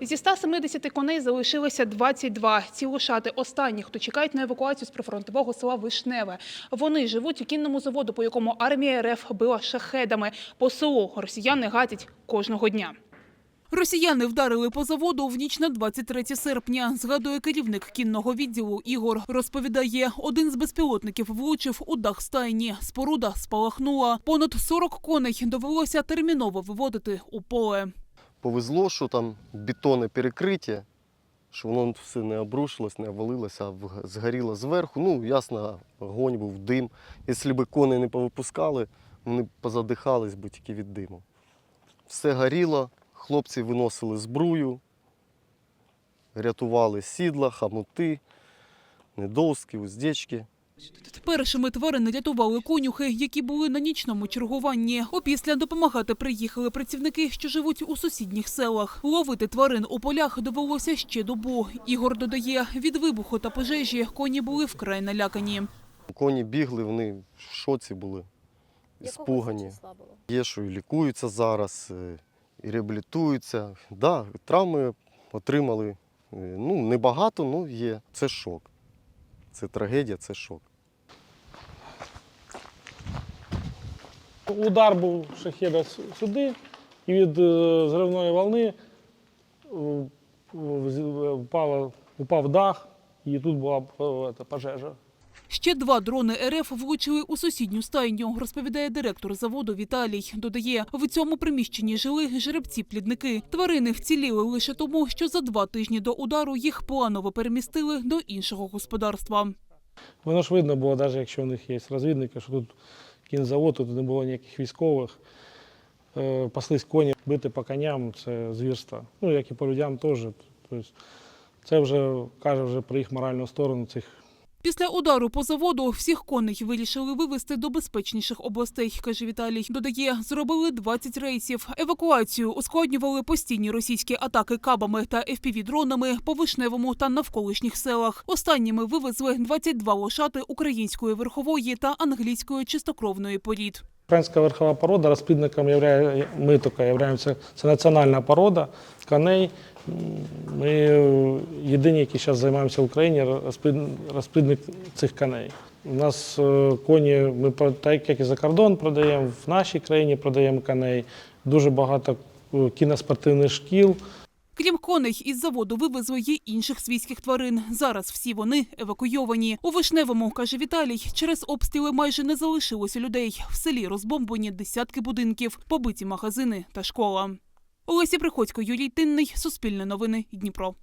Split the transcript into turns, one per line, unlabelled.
Зі 170 коней залишилося 22. Ці лошати останні, хто чекають на евакуацію з прифронтового села Вишневе. Вони живуть у кінному заводу, по якому армія РФ била шахедами. По селу росіяни гатять кожного дня. Росіяни вдарили по заводу в ніч на 23 серпня. Згадує керівник кінного відділу Ігор. Розповідає, один з безпілотників влучив у дах стайні. Споруда спалахнула. Понад 40 коней довелося терміново виводити у поле.
Повезло, що там бетонне перекриття, що воно все не обрушилось, не обвалилося, а згоріло зверху. Ну, ясно, огонь був, дим. Якщо б коней не повипускали, вони позадихались би тільки від диму. Все горіло, хлопці виносили збрую, рятували сідла, хамути, недоуски, уздечки.
Першими тварини рятували конюхи, які були на нічному чергуванні. Опісля допомагати приїхали працівники, що живуть у сусідніх селах. Ловити тварин у полях довелося ще добу. Ігор додає, від вибуху та пожежі коні були вкрай налякані.
Коні бігли, вони в шоці були, спугані. Є, що і лікуються зараз, е, і реабілітуються. Да, травми отримали. е, Ну, небагато, але є. Це шок. Це трагедія, це шок.
Удар був шахеда сюди, і від е, зривної волни е, в- з- впала, упав дах, і тут була е, пожежа.
Ще два дрони РФ влучили у сусідню стайню, розповідає директор заводу Віталій. Додає, в цьому приміщенні жили жеребці-плідники. Тварини вціліли лише тому, що за два тижні до удару їх планово перемістили до іншого господарства.
Воно ж видно було, навіть якщо у них є розвідники, що тут кінзавод, тут не було ніяких військових. Е, Паслись коні, бити по коням це звірство. Ну, як і по людям теж. Тобто це вже каже вже про їх моральну сторону цих
Після удару по заводу всіх коней вирішили вивезти до безпечніших областей, каже Віталій. Додає, зробили 20 рейсів. Евакуацію ускладнювали постійні російські атаки кабами та FPV-дронами по вишневому та навколишніх селах. Останніми вивезли 22 лошати української верхової та англійської чистокровної порід.
Українська верхова порода розплідником являє, ми тільки являємося, це національна порода коней. Ми єдині, які зараз займаємося в Україні, розплідник цих коней. У нас е, коні, ми так як і за кордон продаємо, в нашій країні продаємо коней. Дуже багато е, кіноспортивних шкіл.
Крім коней, із заводу вивезли й інших свійських тварин. Зараз всі вони евакуйовані. У Вишневому, каже Віталій, через обстріли майже не залишилося людей. В селі розбомблені десятки будинків, побиті магазини та школа. Олесі Приходько, Юрій Тинний, Суспільне новини, Дніпро.